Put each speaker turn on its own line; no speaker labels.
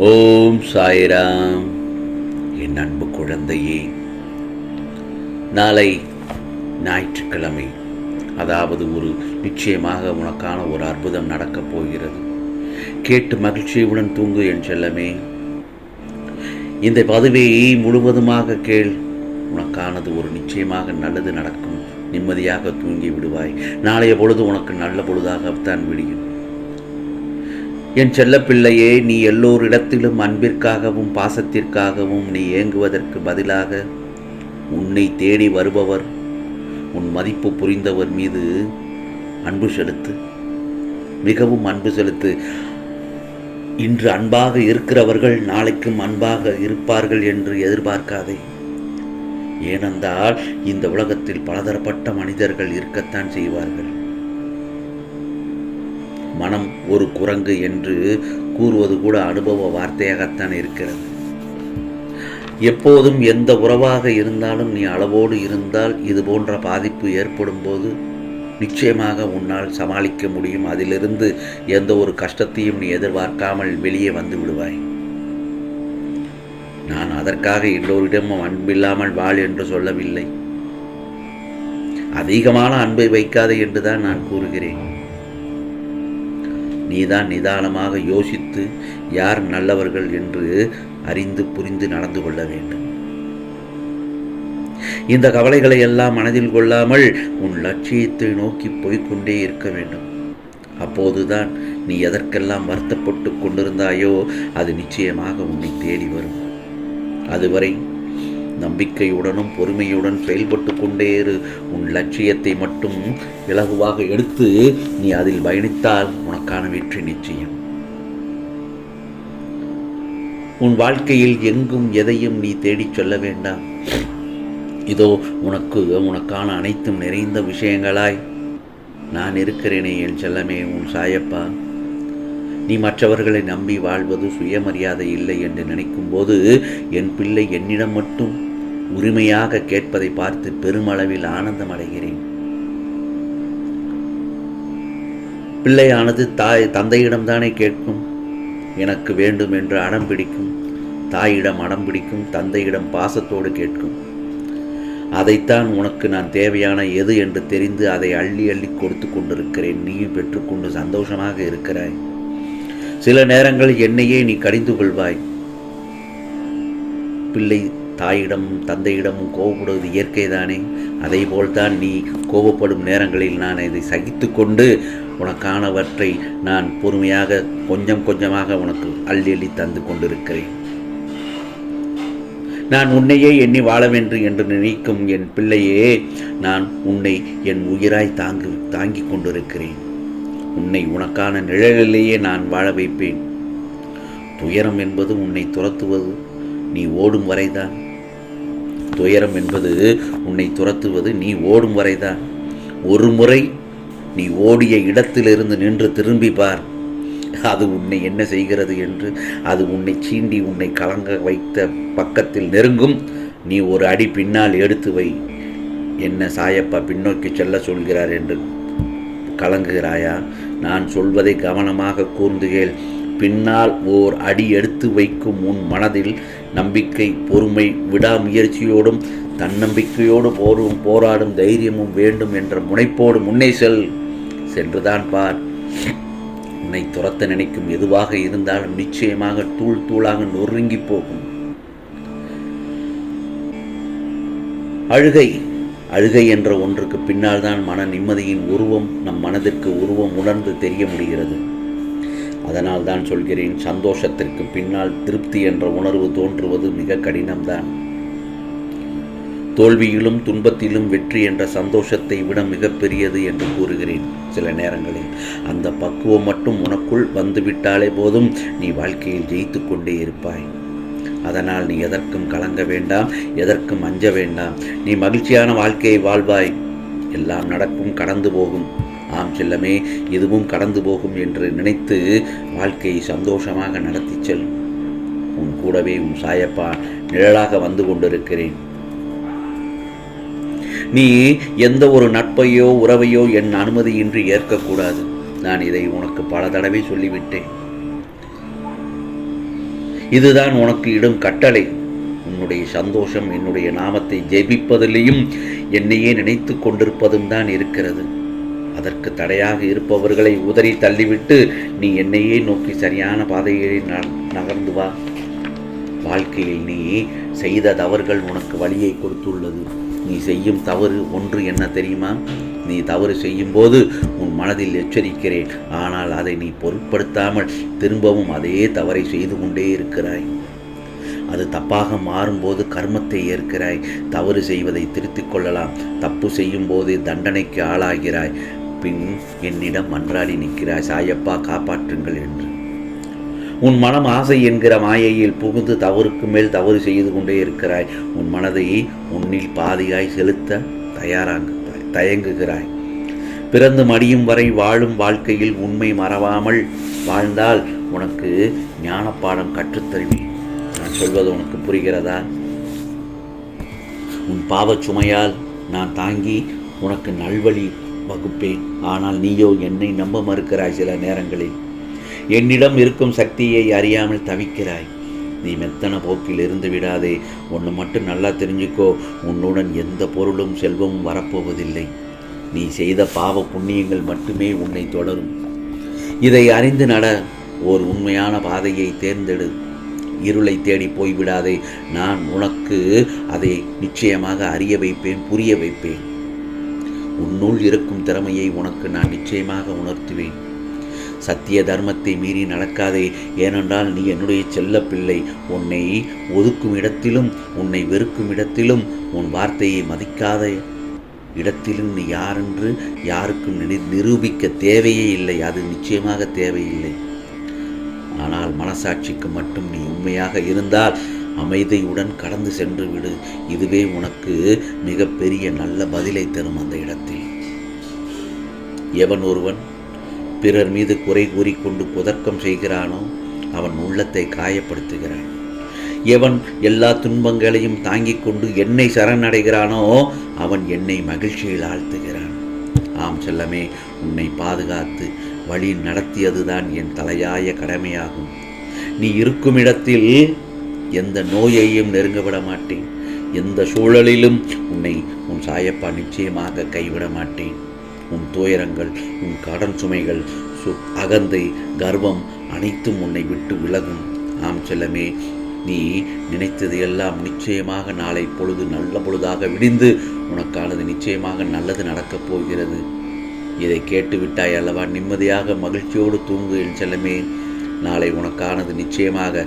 ஓம் சாய்ராம். என் அன்பு குழந்தையே நாளை ஞாயிற்றுக்கிழமை அதாவது ஒரு நிச்சயமாக உனக்கான ஒரு அற்புதம் நடக்கப் போகிறது. கேட்டு மகிழ்ச்சியுடன் தூங்கு என் செல்லமே. இந்த பதவியை முழுவதுமாக கேள். உனக்கானது ஒரு நிச்சயமாக நல்லது நடக்கும். நிம்மதியாக தூங்கி விடுவாய். நாளைய பொழுது உனக்கு நல்ல பொழுதாகத்தான் விடியும். என் செல்லப்பிள்ளையே நீ எல்லோரிடத்திலும் அன்பிற்காகவும் பாசத்திற்காகவும் நீ ஏங்குவதற்கு பதிலாக உன்னை தேடி வருபவர் உன் மதிப்பு புரிந்தவர் மீது அன்பு செலுத்து. மிகவும் அன்பு செலுத்து. இன்று அன்பாக இருக்கிறவர்கள் நாளைக்கும் அன்பாக இருப்பார்கள் என்று எதிர்பார்க்காதே. ஏனென்றால் இந்த உலகத்தில் பலதரப்பட்ட மனிதர்கள் இருக்கத்தான் செய்வார்கள். மனம் ஒரு குரங்கு என்று கூறுவது கூட அனுபவ வார்த்தையாகத்தான் இருக்கிறது. எப்போதும் எந்த உறவாக இருந்தாலும் நீ அளவோடு இருந்தால் இது போன்ற பாதிப்பு ஏற்படும் போது நிச்சயமாக உன்னால் சமாளிக்க முடியும். அதிலிருந்து எந்த ஒரு கஷ்டத்தையும் நீ எதிர்பார்க்காமல் வெளியே வந்து விடுவாய். நான் அதற்காக எல்லோரிடமும் அன்பில்லாமல் வாழ் என்று சொல்லவில்லை. அதிகமான அன்பை வைக்காதே என்றுதான் நான் கூறுகிறேன். நீதான் நிதானமாக யோசித்து யார் நல்லவர்கள் என்று அறிந்து புரிந்து நடந்து கொள்ள வேண்டும். இந்த கவலைகளை எல்லாம் மனதில் கொள்ளாமல் உன் லட்சியத்தை நோக்கி போய்கொண்டே இருக்க வேண்டும். அப்போதுதான் நீ எதற்கெல்லாம் வருத்தப்பட்டு கொண்டிருந்தாயோ அது நிச்சயமாக உன்னை தேடி வரும். அதுவரை நம்பிக்கையுடனும் பொறுமையுடன் செயல்பட்டு கொண்டே இரு. உன் லட்சியத்தை மட்டும் இலகுவாக எடுத்து நீ அதில் பயணித்தால் உனக்கான வெற்றி நிச்சயம். உன் வாழ்க்கையில் எங்கும் எதையும் நீ தேடிச் சொல்ல வேண்டாம். இதோ உனக்கு உனக்கான அனைத்தும் நிறைந்த விஷயங்களாய். நான் இருக்கிறேனே என் செல்லமே உன் சாயப்பா. நீ மற்றவர்களை நம்பி வாழ்வது சுயமரியாதை இல்லை என்று நினைக்கும்போது என் பிள்ளை என்னிடம் மட்டும் உரிமையாக கேட்பதை பார்த்து பெருமளவில் ஆனந்தம் அடைகிறேன். பிள்ளையானது தாய் தந்தையிடம் தானே கேட்கும். எனக்கு வேண்டும் என்று அடம் பிடிக்கும். தாயிடம் அடம் பிடிக்கும் தந்தையிடம் பாசத்தோடு கேட்கும். அதைத்தான் உனக்கு நான் தேவையான எது என்று தெரிந்து அதை அள்ளி அள்ளி கொடுத்து கொண்டிருக்கிறேன். நீயும் பெற்றுக்கொண்டு சந்தோஷமாக இருக்கிறாய். சில நேரங்களில் என்னையே நீ கடிந்து கொள்வாய். பிள்ளை தாயிடமும் தந்தையிடமும் கோபப்படுவது இயற்கைதானே? அதே போல்தான் நீ கோபப்படும் நேரங்களில் நான் இதை சகித்து கொண்டு உனக்கானவற்றை நான் பொறுமையாக கொஞ்சம் கொஞ்சமாக உனக்கு அள்ளி அள்ளி தந்து கொண்டிருக்கிறேன். நான் உன்னையே எண்ணி வாழவென்று என்று நினைக்கும் என் பிள்ளையே நான் உன்னை என் உயிராய் தாங்கு தாங்கிக் கொண்டிருக்கிறேன். உன்னை உனக்கான நிழலிலேயே நான் வாழ வைப்பேன். துயரம் என்பது உன்னை துரத்துவது. நீ ஓடும் வரைதான். துயரம் என்பது உன்னை துரத்துவது. நீ ஓடும் வரைதான். ஒரு முறை நீ ஓடிய இடத்திலிருந்து நின்று திரும்பி பார். அது உன்னை என்ன செய்கிறது என்று அது உன்னை சீண்டி உன்னை கலங்க வைத்த பக்கத்தில் நெருங்கும். நீ ஒரு அடி பின்னால் எடுத்து வை. என்ன சாயப்பா பின்னோக்கி செல்ல சொல்கிறார் என்று கலங்குகிறாயா? நான் சொல்வதை கவனமாக கூர்ந்து கேள். பின்னால் ஓர் அடி எடுத்து வைக்கும் உன் மனதில் நம்பிக்கை பொறுமை விடாமுயற்சியோடும் தன்னம்பிக்கையோடு போரும் போராடும் தைரியமும் வேண்டும் என்ற முனைப்போடு முன்னே செல். சென்றுதான் பார். உன்னை துரத்த நினைக்கும் எதுவாக இருந்தாலும் நிச்சயமாக தூள் தூளாக நொறுங்கி போகும். அழுகை. அழுகை என்ற ஒன்றுக்கு பின்னால் தான் மன நிம்மதியின் உருவம் நம் மனதிற்கு உருவம் உணர்ந்து தெரிய முடிகிறது. அதனால் தான் சொல்கிறேன் சந்தோஷத்திற்கு பின்னால் திருப்தி என்ற உணர்வு தோன்றுவது மிக கடினம்தான். தோல்வியிலும் துன்பத்திலும் வெற்றி என்ற சந்தோஷத்தை விட மிகப்பெரியது என்று கூறுகிறேன் சில நேரங்களில். அந்த பக்குவம் மட்டும் உனக்குள் வந்துவிட்டாலே போதும் நீ வாழ்க்கையில் ஜெயித்து கொண்டே இருப்பாய். அதனால் நீ எதற்கும் கலங்க வேண்டாம் எதற்கும் அஞ்ச வேண்டாம். நீ மகிழ்ச்சியான வாழ்க்கையை வாழ்வாய். எல்லாம் நடக்கும் கடந்து போகும். ஆம் செல்லமே இதுவும் கடந்து போகும் என்று நினைத்து வாழ்க்கையை சந்தோஷமாக நடத்தி செல். உன் கூடவே உன் சாயப்பா நிழலாக வந்து கொண்டிருக்கிறேன். நீ எந்த ஒரு நட்பையோ உறவையோ என் அனுமதியின்றி ஏற்கக்கூடாது. நான் இதை உனக்கு பல தடவை சொல்லிவிட்டேன். இதுதான் உனக்கு இடும் கட்டளை. உன்னுடைய சந்தோஷம் என்னுடைய நாமத்தை ஜெபிப்பதிலேயும் என்னையே நினைத்து கொண்டிருப்பதும் தான் இருக்கிறது. அதற்கு தடையாக இருப்பவர்களை உதறி தள்ளிவிட்டு நீ என்னையே நோக்கி சரியான பாதையை நகர்ந்து வா. வாழ்க்கையில் நீ செய்த தவறுகள் உனக்கு வழியை கொடுத்துள்ளது. நீ செய்யும் தவறு ஒன்று என்ன தெரியுமா? நீ தவறு செய்யும்போது உன் மனதில் எச்சரிக்கிறேன். ஆனால் அதை நீ பொருட்படுத்தாமல் திரும்பவும் அதே தவறை செய்து கொண்டே இருக்கிறாய். அது தப்பாக மாறும்போது கர்மத்தை ஏற்கிறாய். தவறு செய்வதை திருத்திக் கொள்ளலாம். தப்பு செய்யும் போது தண்டனைக்கு ஆளாகிறாய். பின் என்னிடம் மன்றாடி நிற்கிறாய். சாயப்பா காப்பாற்றுங்கள் என்று. உன் மனம் ஆசை என்கிற மாயையில் புகுந்து தவறுக்கு மேல் தவறு செய்து கொண்டே இருக்கிறாய். உன் மனதை உன்னில் பாதியாய் செலுத்த தயாராங்க தயங்குகிறாய். பிறந்து மடியும் வரை வாழும் வாழ்க்கையில் உண்மை மறவாமல் வாழ்ந்தால் உனக்கு ஞானப்பாடம் கற்றுத்தருவேன். நான் சொல்வது உனக்கு புரிகிறதா? உன் பாவச்சுமையால் நான் தாங்கி உனக்கு நல்வழி வகுப்பேன் ஆனால் நீயோ என்னை நம்ப மறுக்கிறாய் சில நேரங்களில். என்னிடம் இருக்கும் சக்தியை அறியாமல் தவிக்கிறாய். நீ மெத்தன போக்கில் இருந்து விடாதே. ஒன்று மட்டும் நல்லா தெரிஞ்சுக்கோ. உன்னுடன் எந்த பொருளும் செல்வமும் வரப்போவதில்லை. நீ செய்த பாவ புண்ணியங்கள் மட்டுமே உன்னை தொடரும். இதை அறிந்து நட. ஓர் உண்மையான பாதையை தேர்ந்தெடு. இருளை தேடி போய்விடாதே. நான் உனக்கு அதை நிச்சயமாக அறிய வைப்பேன் புரிய வைப்பேன். உன்னுள் இருக்கும் திறமையை உனக்கு நான் நிச்சயமாக உணர்த்துவேன். சத்திய தர்மத்தை மீறி நடக்காதே ஏனென்றால் நீ என்னுடைய செல்ல பிள்ளை. உன்னை ஒதுக்கும் இடத்திலும் உன்னை வெறுக்கும் இடத்திலும் உன் வார்த்தையை மதிக்காத இடத்திலும் நீ யாரென்று யாருக்கும் நிரூபிக்க தேவையே இல்லை. அது நிச்சயமாக தேவையில்லை. ஆனால் மனசாட்சிக்கு மட்டும் நீ உண்மையாக இருந்தால் அமைதியுடன் கடந்து சென்று விடு. இதுவே உனக்கு மிகப்பெரிய நல்ல பதிலை தரும் அந்த இடத்தில். எவன் ஒருவன் பிறர் மீது குறை கூறிக்கொண்டு புதர்க்கம் செய்கிறானோ அவன் உள்ளத்தை காயப்படுத்துகிறான். எவன் எல்லா துன்பங்களையும் தாங்கிக் கொண்டு என்னை சரணடைகிறானோ அவன் என்னை மகிழ்ச்சியில் ஆழ்த்துகிறான். ஆம் செல்லமே உன்னை பாதுகாத்து வழி நடத்தியதுதான் என் தலையாய கடமையாகும். நீ இருக்கும் இடத்தில் எந்த நோயையும் நெருங்க விட மாட்டேன். எந்த சூழலிலும் உன்னை உன் சாயப்பா நிச்சயமாக கைவிட மாட்டேன். உன் துயரங்கள் உன் கடன் சுமைகள் சு அகந்தை கர்வம் அனைத்தும் உன்னை விட்டு விலகும். ஆம் செல்லமே நீ நினைத்தது எல்லாம் நிச்சயமாக நாளை பொழுது நல்ல பொழுதாக விடிந்து உனக்கானது நிச்சயமாக நல்லது நடக்கப் போகிறது. இதை கேட்டு விட்டாய் அல்லவா? நிம்மதியாக மகிழ்ச்சியோடு தூங்கு என் செல்லமே. நாளை உனக்கானது நிச்சயமாக